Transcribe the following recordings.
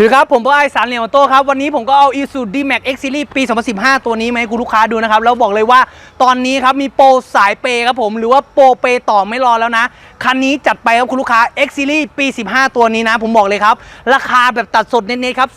สวัสดีครับ ผมเบอร์ไอสารเหลี่ยมโต้ครับ วันนี้ผมก็เอา Isuzu D-Max X Series ปี 2015 ตัวนี้มาให้คุณลูกค้าดูนะครับ แล้วบอกเลยว่าตอนนี้ครับ มีโปรสายเปย์ครับผม หรือว่าโปรเปย์ต่อไม่รอแล้วนะ คันนี้จัดไปครับคุณลูกค้า X Series ปี 15 ตัวนี้นะ ผมบอกเลยครับ ราคาแบบตัดสดเน้นๆครับ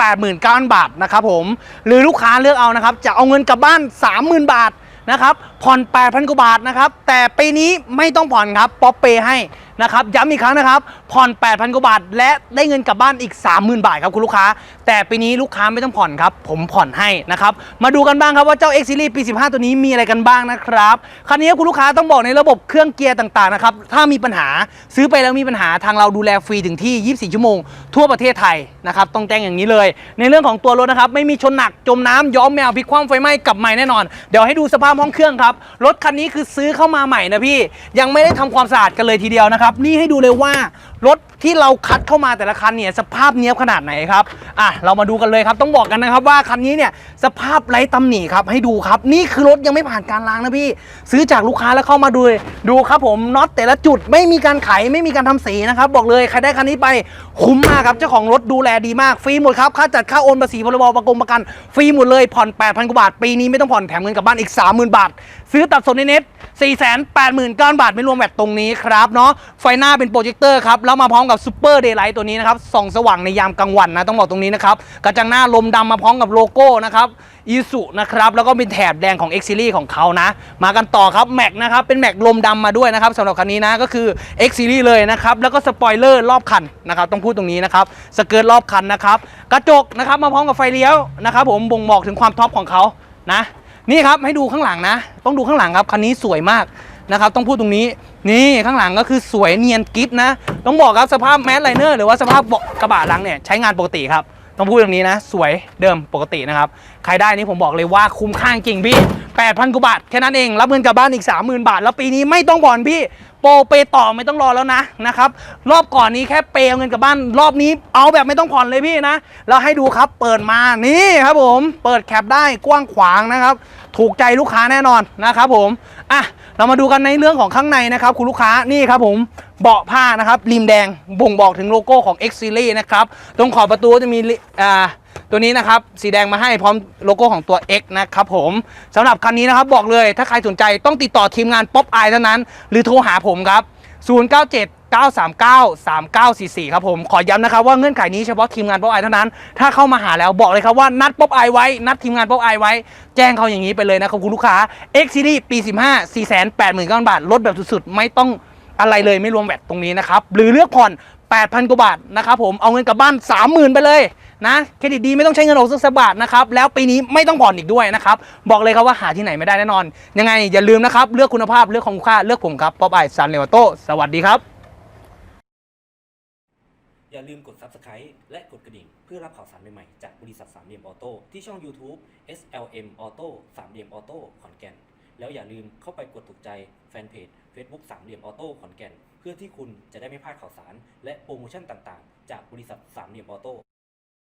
489,000 บาทนะครับผม หรือลูกค้าเลือกเอานะครับ จะเอาเงินกลับบ้าน 30,000 บาทนะครับ ผ่อน 8,000 กว่าบาทนะครับ แต่ปีนี้ไม่ต้องผ่อนครับ ป๊อปเปย์ให้ นะครับย้ำอีกครั้งนะครับผ่อน 8,000 กว่าบาท และได้เงินกลับบ้านอีก 30,000 บาทครับคุณลูกค้า แต่ปีนี้ลูกค้าไม่ต้องผ่อนครับ ผมผ่อนให้นะครับ มาดูกันบ้างครับว่าเจ้า X Series ปี 15 ตัวนี้มีอะไรกันบ้างนะครับ คันนี้คุณลูกค้าต้องบอกในระบบเครื่องเกียร์ต่างๆนะครับ ถ้ามีปัญหาซื้อไปแล้วมีปัญหาทางเราดูแลฟรีถึงที่ 24 ชั่วโมง ทั่วประเทศไทยนะครับต้องแจ้งอย่างนี้เลย ในเรื่องของตัวรถนะครับไม่มีชนหนักจมน้ำย้อมแมวพลิกคว่ำไฟไหม้กลับใหม่แน่นอน เดี๋ยวให้ดูสภาพห้องเครื่องครับรถคันนี้คือซื้อเข้ามาใหม่นะพี่ยังไม่ได้ทำความสะอาดกันเลยทีเดียวนะครับนี่ให้ดูเลยว่ารถที่เราคัดเข้ามาแต่ละคันเนี่ยสภาพเนี้ยบขนาดไหนครับอะเรามาดูกันเลยครับต้องบอกกันนะครับว่าคันนี้เนี่ยสภาพไร้ตำหนิครับให้ดูครับ นี่คือรถยังไม่ผ่านการล้างนะพี่ ซื้อจากลูกค้าแล้วเข้ามาดูเลยดูครับผมน็อตแต่ละจุดไม่มีการไขไม่มีการทำสีนะครับบอกเลยใครได้คันนี้ไปคุ้มมากครับเจ้าของรถดูแลดีมากฟรีหมดครับค่าจัดค่าโอนภาษีพรบประกงประกันฟรีหมดเลยผ่อน8,000กว่าบาทปีนี้ไม่ต้องผ่อนแถมเงินกลับบ้านอีก 30,000 บาท ซื้อตัดสดในเน็ต489,000 บาทไม่รวมแวตตรงนี้ครับเนาะไฟหน้าเป็นโปรเจคเตอร์ครับ แล้วมาพร้อมกับซูเปอร์เดย์ไลท์ตัวนี้นะครับ ส่องสว่างในยามกลางวันนะ ต้องบอกตรงนี้นะครับ กระจังหน้าลมดำมาพร้อมกับโลโก้นะครับอีสุนะครับ แล้วก็เป็นแถบแดงของ X Series ของเขานะ มากันต่อครับแม็กนะครับ เป็นแม็กลมดำมาด้วยนะครับสำหรับคันนี้นะ ก็คือ X Series เลยนะครับ แล้วก็สปอยเลอร์รอบคันนะครับ ต้องพูดตรงนี้นะครับ สเกิร์ตรอบคันนะครับ กระจกนะครับมาพร้อมกับไฟเลี้ยวนะครับ ผมบ่งบอกถึงความท็อปของเขานะ นี่ครับให้ดูข้างหลังนะ ต้องดูข้างหลังครับคันนี้สวยมาก นะครับต้องพูดตรงนี้นี่ข้างหลังก็คือสวยเนียนกิฟนะ ต้องบอกครับสภาพแมสไลเนอร์หรือว่าสภาพเบาะกระบะหลังเนี่ยใช้งานปกติครับต้องพูดตรงนี้นะ สวยเดิมปกตินะครับ ใครได้นี่ผมบอกเลยว่าคุ้มค่าจริงพี่ 8,000กว่าบาท แค่นั้นเอง รับเงินกลับบ้านอีก 30,000 บาท แล้วปีนี้ไม่ต้องผ่อนพี่ โปรเปต่อไม่ต้องรอแล้วนะนะครับรอบก่อนนี้แค่เปเอาเงินกลับบ้านรอบนี้เอาแบบไม่ต้องผ่อนเลยพี่นะแล้วให้ดูครับเปิดมานี่ครับผมเปิดแคปได้กว้างขวางนะครับ ถูกใจลูกค้าแน่นอนนะครับผมอะเรามาดูกันในเรื่องของข้างในนะครับ คุณลูกค้านี่ครับผมเบาะผ้านะครับริมแดงบ่งบอกถึงโลโก้ของ X Series นะครับตรงขอบประตูจะมีอ่า ตัวนี้นะครับสีแดงมาให้พร้อมโลโก้ของตัว X นะครับผมสำหรับคันนี้นะครับบอกเลยถ้าใครสนใจต้องติดต่อทีมงานป๊อปไอเท่านั้น หรือโทรหาผมครับ 097 939 3944 ครับผมขอย้ำนะครับว่าเงื่อนไขนี้เฉพาะทีมงานป๊อปไอเท่านั้น ถ้าเข้ามาหาแล้วบอกเลยครับว่านัดป๊อปไอไว้ นัดทีมงานป๊อปไอไว้ แจ้งเขาอย่างนี้ไปเลยนะครับคุณลูกค้า X Series ปี 15 489,000 บาทลดแบบสุดๆ ไม่ต้อง อะไรเลยไม่รวมแวตตรงนี้นะครับ หรือเลือกผ่อน 8,000 กว่าบาทนะครับผมเอาเงินกลับบ้าน 30,000 ไปเลยนะเครดิตดีไม่ต้องใช้เงินออกสักบาทนะครับแล้วปีนี้ไม่ต้องผ่อนอีกด้วยนะครับบอกเลยครับว่าหาที่ไหนไม่ได้แน่นอน ยังไงอย่าลืมนะครับเลือกคุณภาพเลือกคุ้มค่าเลือกผมครับป๊อปไอซันเลวโตสวัสดีครับ อย่าลืมกด Subscribe และกดกระดิ่ง เพื่อรับข่าวสารใหม่ ๆ จากบริษัทสามเหลี่ยมออโต้ที่ช่อง YouTube SLM Auto สามเหลี่ยมออโต้ขอนแก่น แล้วอย่าลืมเข้าไปกดถูกใจแฟนเพจ Facebook สามเหลี่ยมออโต้ขอนแก่น เพื่อที่คุณจะได้ไม่พลาดข่าวสาร และโปรโมชั่นต่างๆ จากบริษัทสามเหลี่ยมออโต้